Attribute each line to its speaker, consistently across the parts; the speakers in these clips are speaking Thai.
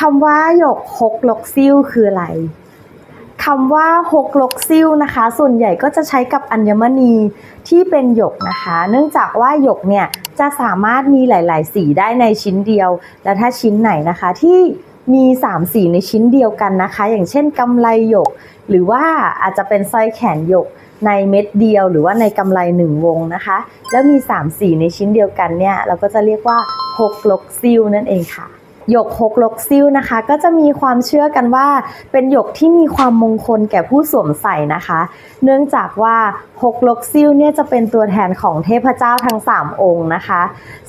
Speaker 1: คำว่าหยกฮกลกซิ่วคืออะไรคำว่าฮกลกซิ่วนะคะ ส่วนใหญ่ก็จะใช้กับอัญมณีที่เป็นหยกนะคะ เนื่องจากว่าหยกเนี่ยจะสามารถมีหลาย ๆ สีได้ในชิ้นเดียว และถ้าชิ้นไหนนะคะที่มี 3 สีในชิ้นเดียวกันนะคะ อย่างเช่นกำไลหยก หรือว่าอาจจะเป็นสร้อยแขนหยกในเม็ดเดียว หรือว่าในกำไลหนึ่งวงนะคะ แล้วมี 3 สีในชิ้นเดียวกันเนี่ยเราก็จะเรียกว่าฮกลกซิ่วนั่นเองค่ะ หยกฮกลกซิ่วนะคะ ก็จะมีความเชื่อกันว่า เป็นหยกที่มีความมงคลแก่ผู้สวมใส่นะคะ เนื่องจากว่าฮกลกซิ่วเนี่ยจะเป็นตัวแทนของเทพเจ้าทั้ง 3 องค์นะคะ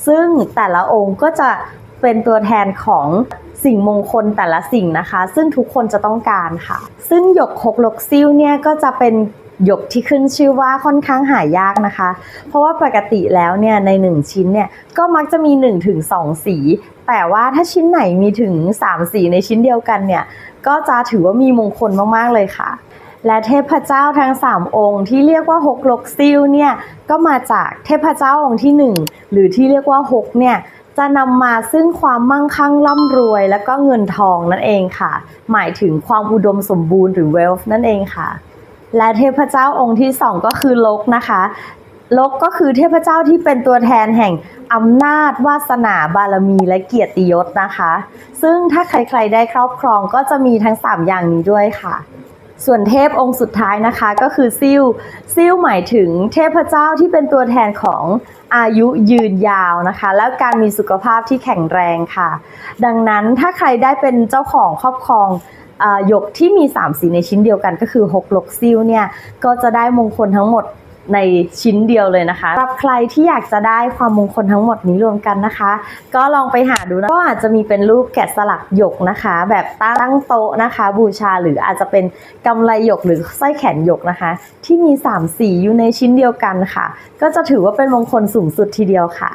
Speaker 1: ซึ่งแต่ละองค์ก็จะเป็นตัวแทนของสิ่งมงคลแต่ละสิ่งนะคะ ซึ่งทุกคนจะต้องการค่ะ ซึ่งหยกฮกลกซิ่วเนี่ยก็จะเป็นหยกที่ขึ้นชื่อว่าค่อนข้างหายากนะคะ เพราะว่าปกติแล้วเนี่ยใน 1 ชิ้นเนี่ยก็มักจะมี 1-2 สี แต่ว่าถ้าชิ้นไหนมีถึง 3 สีในชิ้นเดียวกันเนี่ย ก็จะถือว่ามีมงคลมาก ๆ เลยค่ะ และเทพเจ้าทั้ง 3 องค์ที่เรียกว่าฮกลกซิลเนี่ย ก็มาจากเทพเจ้าองค์ที่ 1 หรือที่เรียกว่าฮกเนี่ยจะนำมาซึ่งความมั่งคั่งร่ำรวย และก็เงินทองนั่นเองค่ะ หมายถึงความอุดมสมบูรณ์หรือ wealth นั่นเองค่ะ และเทพเจ้าองค์ที่สองก็คือลกนะคะ ลกก็คือเทพเจ้าที่เป็นตัวแทนแห่งอำนาจ วาสนาบารมีและเกียรติยศนะคะ ซึ่งถ้าใครๆได้ครอบครองก็จะมีทั้ง 3 อย่างนี้ด้วยค่ะ ส่วนเทพองค์สุดท้ายนะคะก็คือซิ่วซิ่วหมายถึงเทพเจ้าที่เป็นตัวแทนของอายุยืนยาวนะคะ แล้วการมีสุขภาพที่แข็งแรงค่ะ ดังนั้นถ้าใครได้เป็นเจ้าของครอบครองหยกที่มี 3 สีในชิ้นเดียวกันก็คือหกลกซิ่วเนี่ยก็จะได้มงคลทั้งหมด ในชิ้นเดียวเลยนะคะสำหรับใครที่อยากจะได้ความมงคลทั้งหมดนี้รวมกันนะคะ ก็ลองไปหาดูนะก็อาจจะมีเป็นรูปแกะสลักหยกนะคะ แบบตั้งโต๊ะนะคะ บูชาหรืออาจจะเป็นกำไลหยกหรือสร้อยแขนหยกนะคะ ที่มี3สีอยู่ในชิ้นเดียวกันค่ะ ก็จะถือว่าเป็นมงคลสูงสุดทีเดียวค่ะ